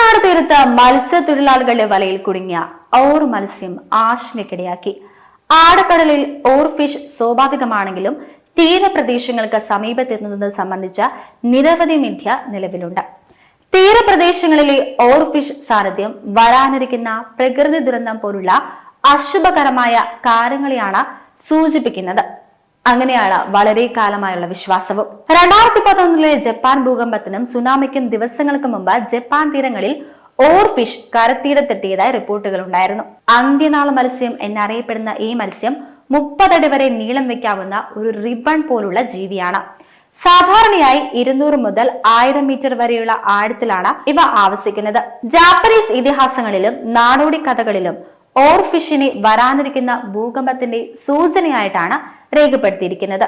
തമിഴ്നാട് തീരത്ത് മത്സ്യത്തൊഴിലാളികളുടെ വലയിൽ കുടുങ്ങിയ ഓർ മത്സ്യം ആശങ്കക്കിടയാക്കി ആഴക്കടലിൽ ഓർ ഫിഷ് സ്വാഭാവികമാണെങ്കിലും തീരപ്രദേശങ്ങൾക്ക് സമീപത്തെത്തുന്നത് സംബന്ധിച്ച നിരവധി മിഥ്യ നിലവിലുണ്ട്. തീരപ്രദേശങ്ങളിലെ ഓർ ഫിഷ് സാന്നിധ്യം വരാനിരിക്കുന്ന പ്രകൃതി ദുരന്തം പോലുള്ള അശുഭകരമായ കാര്യങ്ങളെയാണ് സൂചിപ്പിക്കുന്നത്. അങ്ങനെയാണ് വളരെ കാലമായുള്ള വിശ്വാസവും. രണ്ടായിരത്തി പതിനൊന്നിലെ ജപ്പാൻ ഭൂകമ്പത്തിനും സുനാമിക്കും ദിവസങ്ങൾക്ക് മുമ്പ് ജപ്പാൻ തീരങ്ങളിൽ ഓർ ഫിഷ് കരത്തീരത്തെത്തിയതായി റിപ്പോർട്ടുകൾ ഉണ്ടായിരുന്നു. അന്ത്യനാള മത്സ്യം എന്നറിയപ്പെടുന്ന ഈ മത്സ്യം മുപ്പതടി വരെ നീളം വെക്കാവുന്ന ഒരു റിബൺ പോലുള്ള ജീവിയാണ്. സാധാരണയായി ഇരുന്നൂറ് മുതൽ ആയിരം മീറ്റർ വരെയുള്ള ആഴത്തിലാണ് ഇവ ആവസിക്കുന്നത്. ജാപ്പനീസ് ഇതിഹാസങ്ങളിലും നാടോടി കഥകളിലും ഓർ ഫിഷിനെ വരാനിരിക്കുന്ന ഭൂകമ്പത്തിന്റെ സൂചനയായിട്ടാണ് രേഖപ്പെടുത്തിയിരിക്കുന്നത്.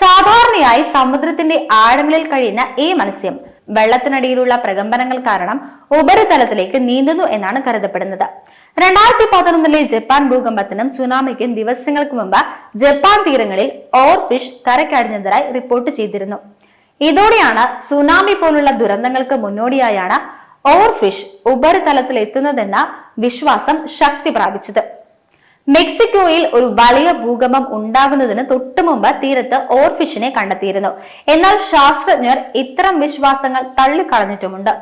സാധാരണയായി സമുദ്രത്തിന്റെ ആഴങ്ങളിൽ കഴിയുന്ന ഈ മത്സ്യം വെള്ളത്തിനടിയിലുള്ള പ്രകമ്പനങ്ങൾ കാരണം ഉപരിതലത്തിലേക്ക് നീന്തുന്നു എന്നാണ് കരുതപ്പെടുന്നത്. രണ്ടായിരത്തി പതിനൊന്നിലെ ജപ്പാൻ ഭൂകമ്പത്തിനും സുനാമിക്കും ദിവസങ്ങൾക്ക് മുമ്പ് ജപ്പാൻ തീരങ്ങളിൽ ഓർ ഫിഷ് കരക്കടിഞ്ഞതായി റിപ്പോർട്ട് ചെയ്തിരുന്നു. ഇതോടെയാണ് സുനാമി പോലുള്ള ദുരന്തങ്ങൾക്ക് മുന്നോടിയായാണ് ഓർ ഫിഷ് ഉപരിതലത്തിൽ എത്തുന്നതെന്ന വിശ്വാസം ശക്തി പ്രാപിച്ചത്. മെക്സിക്കോയിൽ ഒരു വലിയ ഭൂകമ്പം ഉണ്ടാകുന്നതിന് തൊട്ടു മുമ്പ് തീരത്ത് ഓർഫിഷിനെ കണ്ടെത്തിയിരുന്നു. എന്നാൽ ശാസ്ത്രജ്ഞർ ഇത്തരം വിശ്വാസങ്ങൾ തള്ളിക്കളഞ്ഞിട്ടുമുണ്ട്.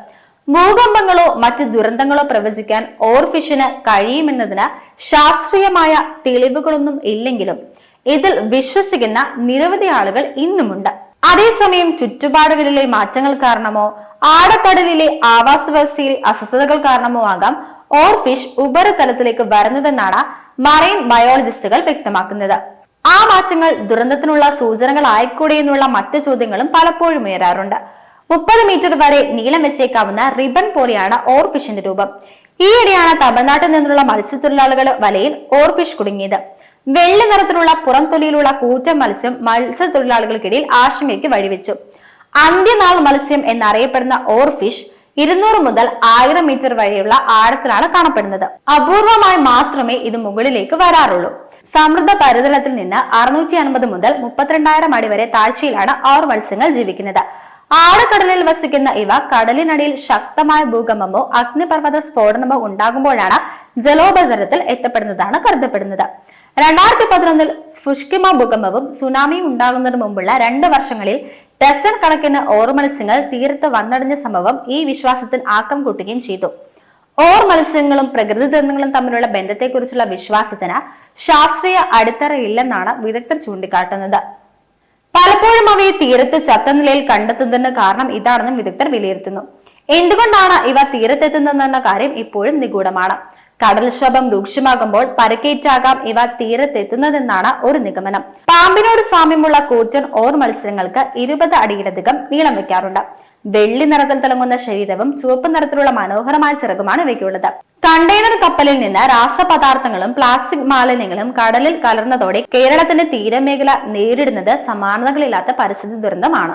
ഭൂകമ്പങ്ങളോ മറ്റ് ദുരന്തങ്ങളോ പ്രവചിക്കാൻ ഓർഫിഷിന് കഴിയുമെന്നതിന് ശാസ്ത്രീയമായ തെളിവുകളൊന്നും ഇല്ലെങ്കിലും ഇതിൽ വിശ്വസിക്കുന്ന നിരവധി ആളുകൾ ഇന്നുമുണ്ട്. അതേസമയം ചുറ്റുപാടുകളിലെ മാറ്റങ്ങൾ കാരണമോ ആഴക്കടലിലെ ആവാസ വ്യവസ്ഥയിലെ അസ്വസ്ഥതകൾ കാരണമോ ആകാം ഓർഫിഷ് ഉപരിതലത്തിലേക്ക് വരുന്നതെന്നാണ് മറൈൻ ബയോളജിസ്റ്റുകൾ വ്യക്തമാക്കുന്നത്. ആ മാറ്റങ്ങൾ ദുരന്തത്തിനുള്ള സൂചനകളായിക്കൂടെ എന്നുള്ള മറ്റു ചോദ്യങ്ങളും പലപ്പോഴും ഉയരാറുണ്ട്. മുപ്പത് മീറ്റർ വരെ നീളം വെച്ചേക്കാവുന്ന റിബൺ പോലെയാണ് ഓർഫിഷിന്റെ രൂപം. ഈയിടെയാണ് തമിഴ്നാട്ടിൽ നിന്നുള്ള മത്സ്യത്തൊഴിലാളികൾ വലയിൽ ഓർഫിഷ് കുടുങ്ങിയത്. വെള്ളി നിറത്തിലുള്ള പുറം തൊലിയിലുള്ള കൂറ്റൻ മത്സ്യം മത്സ്യത്തൊഴിലാളികൾക്കിടയിൽ ആശങ്കയ്ക്ക് വഴിവെച്ചു. അന്ത്യനാൾ മത്സ്യം എന്നറിയപ്പെടുന്ന ഓർഫിഷ് ഇരുന്നൂറ് മുതൽ ആയിരം മീറ്റർ വരെയുള്ള ആഴത്തിലാണ് കാണപ്പെടുന്നത്. അപൂർവമായി മാത്രമേ ഇത് മുകളിലേക്ക് വരാറുള്ളൂ. സമൃദ്ധ പരിതലത്തിൽ നിന്ന് അറുന്നൂറ്റി അൻപത് മുതൽ മുപ്പത്തിരണ്ടായിരം അടി വരെ താഴ്ചയിലാണ് ഓർ മത്സ്യങ്ങൾ ജീവിക്കുന്നത്. ആഴക്കടലിൽ വസിക്കുന്ന ഇവ കടലിനടിയിൽ ശക്തമായ ഭൂകമ്പമോ അഗ്നിപർവത സ്ഫോടനമോ ഉണ്ടാകുമ്പോഴാണ് ജലോപതലത്തിൽ എത്തപ്പെടുന്നതാണ് കരുതപ്പെടുന്നത്. രണ്ടായിരത്തി പതിനൊന്നിൽ ഫുഷ്കിമ ഭൂകമ്പവും സുനാമിയും ഉണ്ടാകുന്നതിന് മുമ്പുള്ള രണ്ട് വർഷങ്ങളിൽ ഡസൺ കണക്കിന് ഓർ മത്സ്യങ്ങൾ തീരത്ത് വന്നടഞ്ഞ സംഭവം ഈ വിശ്വാസത്തിന് ആക്കം കൂട്ടുകയും ചെയ്തു. ഓർ മത്സ്യങ്ങളും പ്രകൃതി ദുരന്തങ്ങളും തമ്മിലുള്ള ബന്ധത്തെക്കുറിച്ചുള്ള വിശ്വാസത്തിന് ശാസ്ത്രീയ അടിത്തറയില്ലെന്നാണ് വിദഗ്ധർ ചൂണ്ടിക്കാട്ടുന്നത്. പലപ്പോഴും അവയെ തീരത്ത് ചത്ത നിലയിൽ കണ്ടെത്തുന്നതിന് കാരണം ഇതാണെന്നും വിദഗ്ധർ വിലയിരുത്തുന്നു. എന്തുകൊണ്ടാണ് ഇവ തീരത്തെത്തുന്നതെന്ന കാര്യം ഇപ്പോഴും നിഗൂഢമാണ്. കടൽക്ഷോഭം രൂക്ഷമാകുമ്പോൾ പരക്കേറ്റാകാം ഇവ തീരത്തെത്തുന്നതെന്നാണ് ഒരു നിഗമനം. പാമ്പിനോട് സാമ്യമുള്ള കൂറ്റൻ ഓർ മത്സരങ്ങൾക്ക് ഇരുപത് അടിയിലധികം നീളം വെക്കാറുണ്ട്. വെള്ളി നിറത്തിൽ തിളങ്ങുന്ന ശരീരവും ചുവപ്പ് നിറത്തിലുള്ള മനോഹരമായ ചിറകുമാണ് ഇവയ്ക്കുള്ളത്. കണ്ടെയ്നർ കപ്പലിൽ നിന്ന് രാസപദാർത്ഥങ്ങളും പ്ലാസ്റ്റിക് മാലിന്യങ്ങളും കടലിൽ കലർന്നതോടെ കേരളത്തിന്റെ തീരമേഖല നേരിടുന്നത് സമാനതകളില്ലാത്ത പരിസ്ഥിതി ദുരന്തമാണ്.